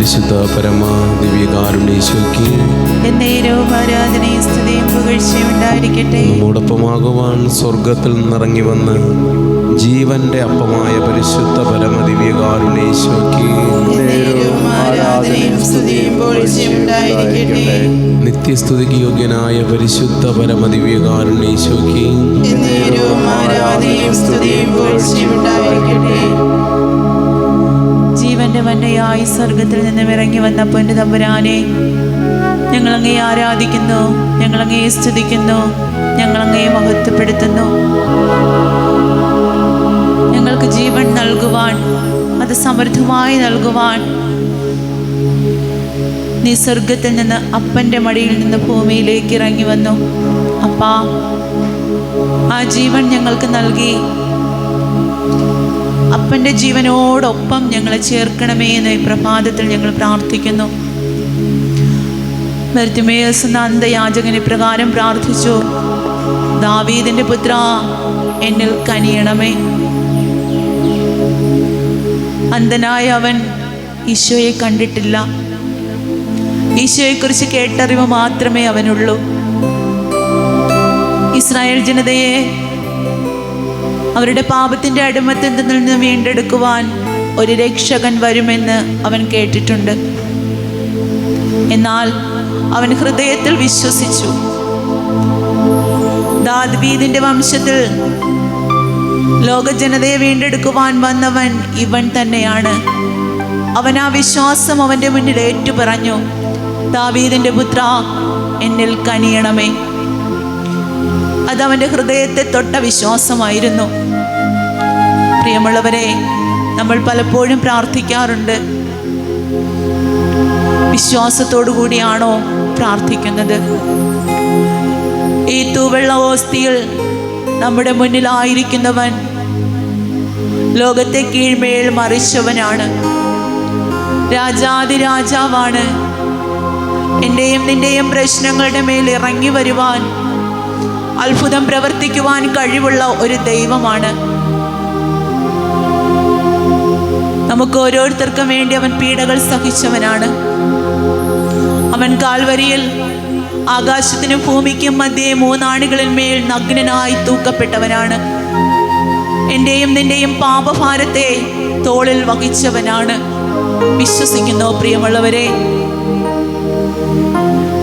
പരിശുദ്ധ പരമ നമ്മോടൊപ്പമാകുവാൻ സ്വർഗത്തിൽ നിറങ്ങി വന്ന് ജീവന്റെ അപ്പമായ പരിശുദ്ധ പരമ നിത്യസ്തുതിക്ക് യോഗ്യനായ പരിശുദ്ധ പരമ വന്നയായി സ്വർഗത്തിൽ നിന്നും ഇറങ്ങി വന്ന പൊന്നു തമ്പുരാനെ ഞങ്ങളങ്ങയെ ആരാധിക്കുന്നു ഞങ്ങളങ്ങയെ സ്തുതിക്കുന്നു ഞങ്ങളങ്ങയെ മഹത്വപ്പെടുത്തുന്നു. ഞങ്ങൾക്ക് ജീവൻ നൽകുവാൻ അത് സമൃദ്ധമായി നൽകുവാൻ നീ സ്വർഗത്തിൽ നിന്ന് അപ്പന്റെ മടിയിൽ നിന്ന് ഭൂമിയിലേക്ക് ഇറങ്ങി വന്നു. അപ്പാ ആ ജീവൻ ഞങ്ങൾക്ക് നൽകി. അപ്പന്റെ ജീവനോടൊപ്പം ഞങ്ങളെ ചേർക്കണമേ എന്ന് ഈ പ്രഭാതത്തിൽ ഞങ്ങൾ പ്രാർത്ഥിക്കുന്നു. ബർത്തിമേയസ് എന്ന അന്ധയാചകനെ ഇപ്രകാരം പ്രാർത്ഥിച്ചു ദാവീദിന്റെ പുത്ര എന്നിൽ കനിയണമേ. അന്ധനായ അവൻ ഈശോയെ കണ്ടിട്ടില്ല. ഈശോയെക്കുറിച്ച് കേട്ടറിവ് മാത്രമേ അവനുള്ളൂ. ഇസ്രായേൽ ജനതയെ അവരുടെ പാപത്തിന്റെ അടിമത്തിൽ നിന്ന് വീണ്ടെടുക്കുവാൻ ഒരു രക്ഷകൻ വരുമെന്ന് അവൻ കേട്ടിട്ടുണ്ട്. എന്നാൽ അവൻ ഹൃദയത്തിൽ വിശ്വസിച്ചു. ദാദ്ബീദിന്റെ വംശത്തിൽ ലോക ലോകജനതയെ വീണ്ടെടുക്കുവാൻ വന്നവൻ ഇവൻ തന്നെയാണ്. അവൻ ആ വിശ്വാസം അവന്റെ മുന്നിൽ ഏറ്റുപറഞ്ഞു. ദാവീദിന്റെ പുത്ര എന്നിൽ കനിയണമേ. അത് അവന്റെ ഹൃദയത്തെ തൊട്ട വിശ്വാസമായിരുന്നു. പ്രിയമുള്ളവരെ നമ്മൾ പലപ്പോഴും പ്രാർത്ഥിക്കാറുണ്ട്. വിശ്വാസത്തോടു കൂടിയാണോ പ്രാർത്ഥിക്കുന്നത്? ഈ തൂവെള്ള ഓസ്തിയിൽ നമ്മുടെ മുന്നിലായിരിക്കുന്നവൻ ലോകത്തെ കീഴ്മേൽ മറിച്ചവനാണ്. രാജാതി രാജാവാണ്. എന്റെയും നിന്റെയും പ്രശ്നങ്ങളുടെ മേൽ ഇറങ്ങി വരുവാൻ അത്ഭുതം പ്രവർത്തിക്കുവാൻ കഴിവുള്ള ഒരു ദൈവമാണ്. നമുക്ക് ഓരോരുത്തർക്കും വേണ്ടി അവൻ പീഡകൾ സഹിച്ചവനാണ്. അവൻ കാൽവരിയിൽ ആകാശത്തിനും ഭൂമിക്കും മധ്യേ മൂന്നാണികളിൽ മേൽ നഗ്നനായി തൂക്കപ്പെട്ടവനാണ്. എന്റെയും നിന്റെയും പാപഭാരത്തെ തോളിൽ വഹിച്ചവനാണ്. വിശ്വസിക്കുന്നു പ്രിയമുള്ളവരെ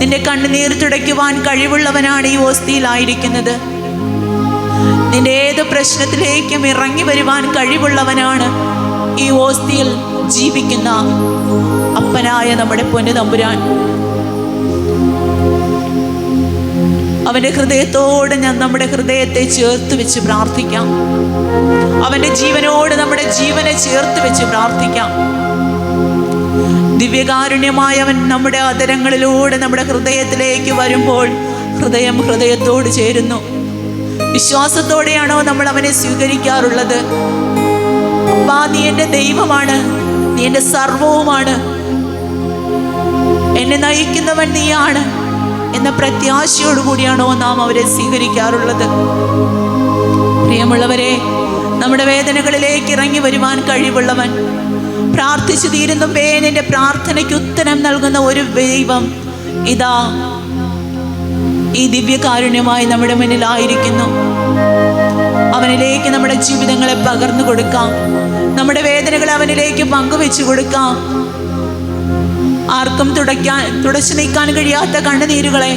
നിന്റെ കണ്ണുനീർ തുടയ്ക്കുവാൻ കഴിവുള്ളവനാണ് ഈ ഓസ്തിയിലായിരിക്കുന്നത്. നിന്റെ ഏത് പ്രശ്നത്തിലേക്കും ഇറങ്ങി വരുവാൻ കഴിവുള്ളവനാണ് ഈ ഓസ്തിയിൽ ജീവിക്കുന്ന അപ്പനായ നമ്മുടെ പൊന്നു തമ്പുരാൻ. അവന്റെ ഹൃദയത്തോട് ഞാൻ നമ്മുടെ ഹൃദയത്തെ ചേർത്ത് വെച്ച് പ്രാർത്ഥിക്കാം. അവന്റെ ജീവനോട് നമ്മുടെ ജീവനെ ചേർത്ത് വെച്ച് പ്രാർത്ഥിക്കാം. ദിവ്യകാരുണ്യമായവൻ നമ്മുടെ അതരങ്ങളിലൂടെ നമ്മുടെ ഹൃദയത്തിലേക്ക് വരുമ്പോൾ ഹൃദയം ഹൃദയത്തോട് ചേരുന്നു. വിശ്വാസത്തോടെയാണോ നമ്മൾ അവനെ സ്വീകരിക്കാറുള്ളത്? അപ്പാ നീ എന്റെ ദൈവമാണ് നീ എന്റെ സർവവുമാണ്. എന്നെ നയിക്കുന്നവൻ നീയാണ് എന്ന പ്രത്യാശയോടുകൂടിയാണോ നാം അവരെ സ്വീകരിക്കാറുള്ളത്? പ്രിയമുള്ളവരെ നമ്മുടെ വേദനകളിലേക്ക് ഇറങ്ങി വരുവാൻ കഴിവുള്ളവൻ പ്രാർത്ഥിച്ചു തീരുന്ന പേനിന്റെ പ്രാർത്ഥനയ്ക്ക് ഉത്തരം നൽകുന്ന ഒരു ദൈവം ഇതാ ഈ ദിവ്യകാരുണ്യമായി നമ്മുടെ മുന്നിലായിരിക്കുന്നു അവനിലേക്ക് നമ്മുടെ ജീവിതങ്ങളെ പകർന്നു കൊടുക്കാം. നമ്മുടെ വേദനകളെ അവനിലേക്ക് പങ്കുവെച്ചു കൊടുക്കാം. ആർക്കും തുടയ്ക്കാൻ തുടച്ചു നീക്കാൻ കഴിയാത്ത കണ്ണുനീരുകളെ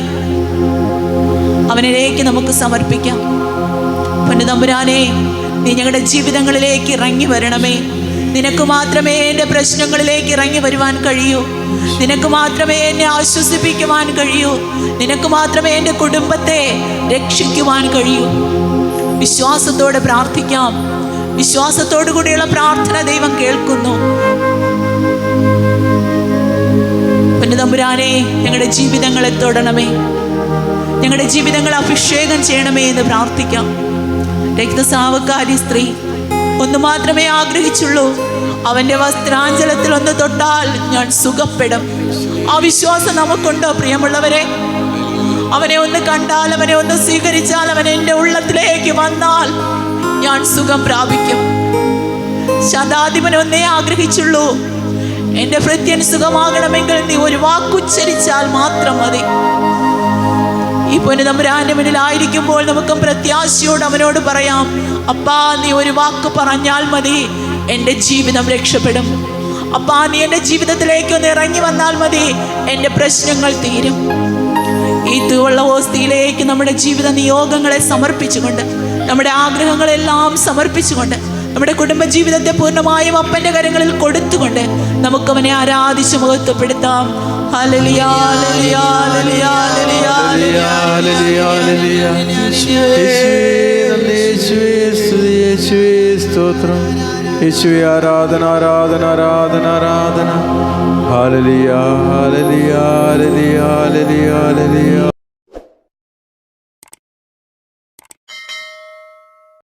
അവനിലേക്ക് നമുക്ക് സമർപ്പിക്കാം. പൊന്നുതമ്പുരാനെ നീ ഞങ്ങളുടെ ജീവിതങ്ങളിലേക്ക് ഇറങ്ങി വരണമേ. നിനക്ക് മാത്രമേ എന്റെ പ്രശ്നങ്ങളിലേക്ക് ഇറങ്ങി വരുവാൻ കഴിയൂ. നിനക്ക് മാത്രമേ എന്നെ ആശ്വസിപ്പിക്കുവാൻ കഴിയൂ. നിനക്ക് മാത്രമേ എന്റെ കുടുംബത്തെ രക്ഷിക്കുവാൻ കഴിയൂ. വിശ്വാസത്തോടെ പ്രാർത്ഥിക്കാം. വിശ്വാസത്തോടു കൂടിയുള്ള പ്രാർത്ഥന ദൈവം കേൾക്കുന്നു. തമ്പുരാനെ ഞങ്ങളുടെ ജീവിതങ്ങളെ തൊടണമേ. ഞങ്ങളുടെ ജീവിതങ്ങൾ അഭിഷേകം ചെയ്യണമേ എന്ന് പ്രാർത്ഥിക്കാം. രക്തസാവക്കാരി സ്ത്രീ ഒന്ന് മാത്രമേ ആഗ്രഹിച്ചുള്ളൂ. അവന്റെ വസ്ത്രാഞ്ചലത്തിൽ ഒന്ന് തൊട്ടാൽ ഞാൻ സുഖപ്പെടും. ആ വിശ്വാസം നമുക്കുണ്ടോ പ്രിയമുള്ളവരെ? അവനെ ഒന്ന് കണ്ടാൽ അവനെ ഒന്ന് സ്വീകരിച്ചാൽ അവൻ എന്റെ ഉള്ളത്തിലേക്ക് വന്നാൽ ഞാൻ സുഖം പ്രാപിക്കും. ശതാധിപൻ ഒന്നേ ആഗ്രഹിച്ചുള്ളൂ. എന്റെ ഭൃത്യൻ സുഖമാകണമെങ്കിൽ നീ ഒരു വാക്കുച്ചരിച്ചാൽ മാത്രം മതി. ഈ പൊന്നുതമ്പുരാന്റെ മുന്നിലായിരിക്കുമ്പോൾ നമുക്ക് പ്രത്യാശയോട് അവനോട് പറയാം അപ്പാ നീ ഒരു വാക്ക് പറഞ്ഞാൽ മതി എന്റെ ജീവിതം രക്ഷപ്പെടും. അപ്പാ നീ എന്റെ ജീവിതത്തിലേക്ക് ഒന്ന് ഇറങ്ങി വന്നാൽ മതി എന്റെ പ്രശ്നങ്ങൾ തീരും. ഈ തൂവള്ള ഓസ്തിയിലേക്ക് നമ്മുടെ ജീവിത നിയോഗങ്ങളെ സമർപ്പിച്ചുകൊണ്ട് നമ്മുടെ ആഗ്രഹങ്ങളെല്ലാം സമർപ്പിച്ചുകൊണ്ട് നമ്മുടെ കുടുംബ ജീവിതത്തെ പൂർണമായും അപ്പന്റെ കരങ്ങളിൽ കൊടുത്തുകൊണ്ട് നമുക്കവനെ ആരാധിച്ച് മഹത്വപ്പെടുത്താം. Hallelujah hallelujah. സ്തോത്രം. യേശുവെ ആരാധന ആരാധന ആരാധന ആരാധന. ഹാലലിയ ഹാലലിയ ഹാലലിയ ഹാലലിയ ഹാലലിയ